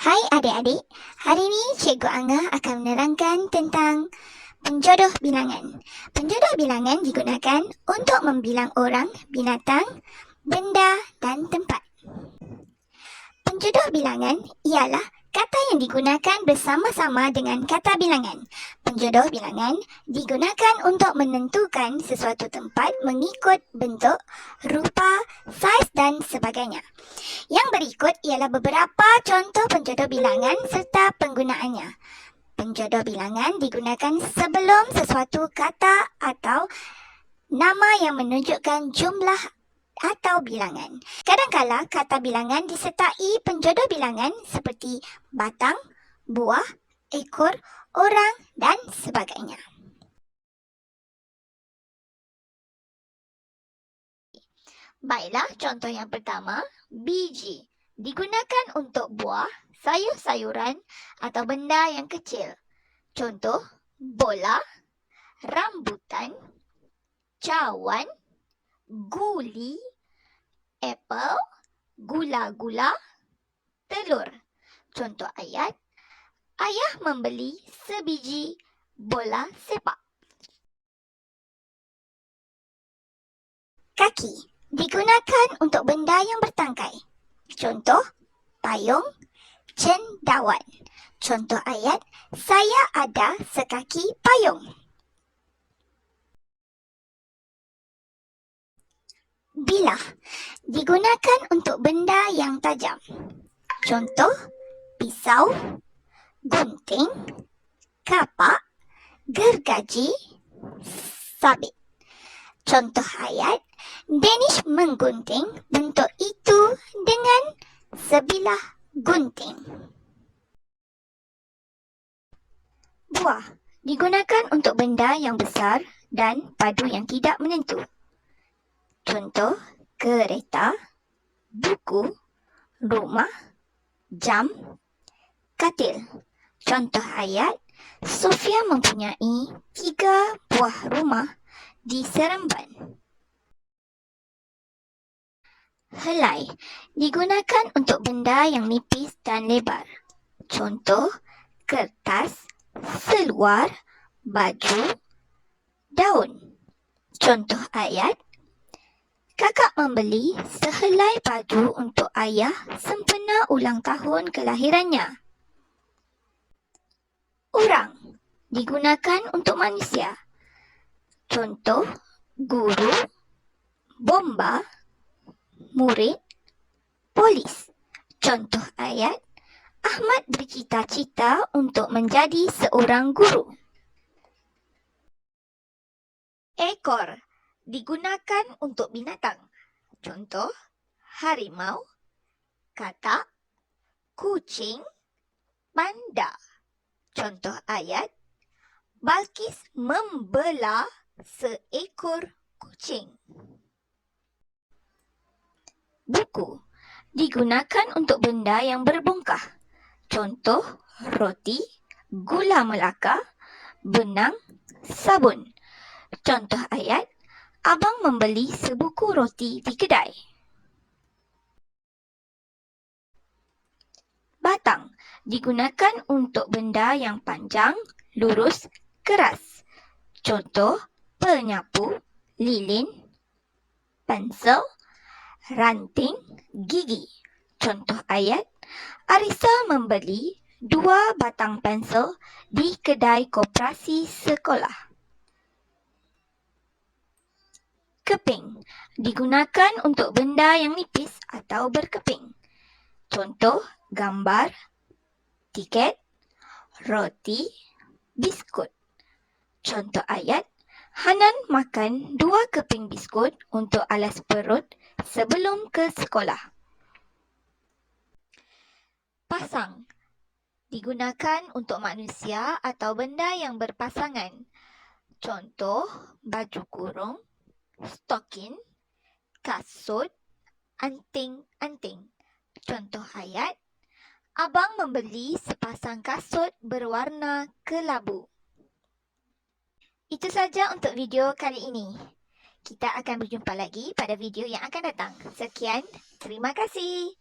Kali ini Cikgu Angah akan menerangkan tentang penjodoh bilangan. Penjodoh bilangan digunakan untuk membilang orang, binatang, benda dan tempat. Penjodoh bilangan ialah kata yang digunakan bersama-sama dengan kata bilangan. Penjodoh bilangan digunakan untuk menentukan sesuatu tempat mengikut bentuk, rupa, saiz dan sebagainya. Yang berikut ialah beberapa contoh penjodoh bilangan serta penggunaannya. Penjodoh bilangan digunakan sebelum sesuatu kata atau nama yang menunjukkan jumlah atau bilangan. Kadangkala kata bilangan disertai penjodoh bilangan seperti batang, buah, ekor, orang dan sebagainya. Baiklah, contoh yang pertama, biji. Digunakan untuk buah, sayur-sayuran atau benda yang kecil. Contoh, bola, rambutan, cawan, guli, apple, gula-gula, telur. Contoh ayat, ayah membeli sebiji bola sepak. Kaki digunakan untuk benda yang bertangkai. Contoh, payung, cendawan. Contoh ayat, saya ada sekaki payung. Bilah digunakan untuk benda yang tajam. Contoh, pisau, gunting, kapak, gergaji, sabit. Contoh ayat, Danish menggunting bentuk itu dengan sebilah gunting. Buah digunakan untuk benda yang besar dan padu yang tidak menentu. Contoh, kereta, buku, rumah, jam, katil. Contoh ayat, Sofia mempunyai tiga buah rumah di Seremban. Helai digunakan untuk benda yang nipis dan lebar. Contoh, kertas, seluar, baju, daun. Contoh ayat, kakak membeli sehelai baju untuk ayah sempena ulang tahun kelahirannya. Orang digunakan untuk manusia. Contoh, guru, bomba, murid, polis. Contoh ayat, Ahmad bercita-cita untuk menjadi seorang guru. Ekor digunakan untuk binatang. Contoh, harimau, katak, kucing, panda. Contoh ayat, Balkis membelah seekor kucing. Buku digunakan untuk benda yang berbongkah. Contoh, roti, gula melaka, benang, sabun. Contoh ayat, abang membeli sebuku roti di kedai. Batang digunakan untuk benda yang panjang, lurus, keras. Contoh, penyapu, lilin, pensel, ranting gigi. Contoh ayat, Arisa membeli dua batang pensel di kedai koperasi sekolah. Keping digunakan untuk benda yang nipis atau berkeping. Contoh, gambar, tiket, roti, biskut. Contoh ayat, Hanan makan dua keping biskut untuk alas perut sebelum ke sekolah. Pasang digunakan untuk manusia atau benda yang berpasangan. Contoh, baju kurung, stokin, kasut, anting-anting. Contoh ayat, Abang membeli sepasang kasut berwarna kelabu. Itu saja untuk video kali ini. Kita akan berjumpa lagi pada video yang akan datang. Sekian, terima kasih.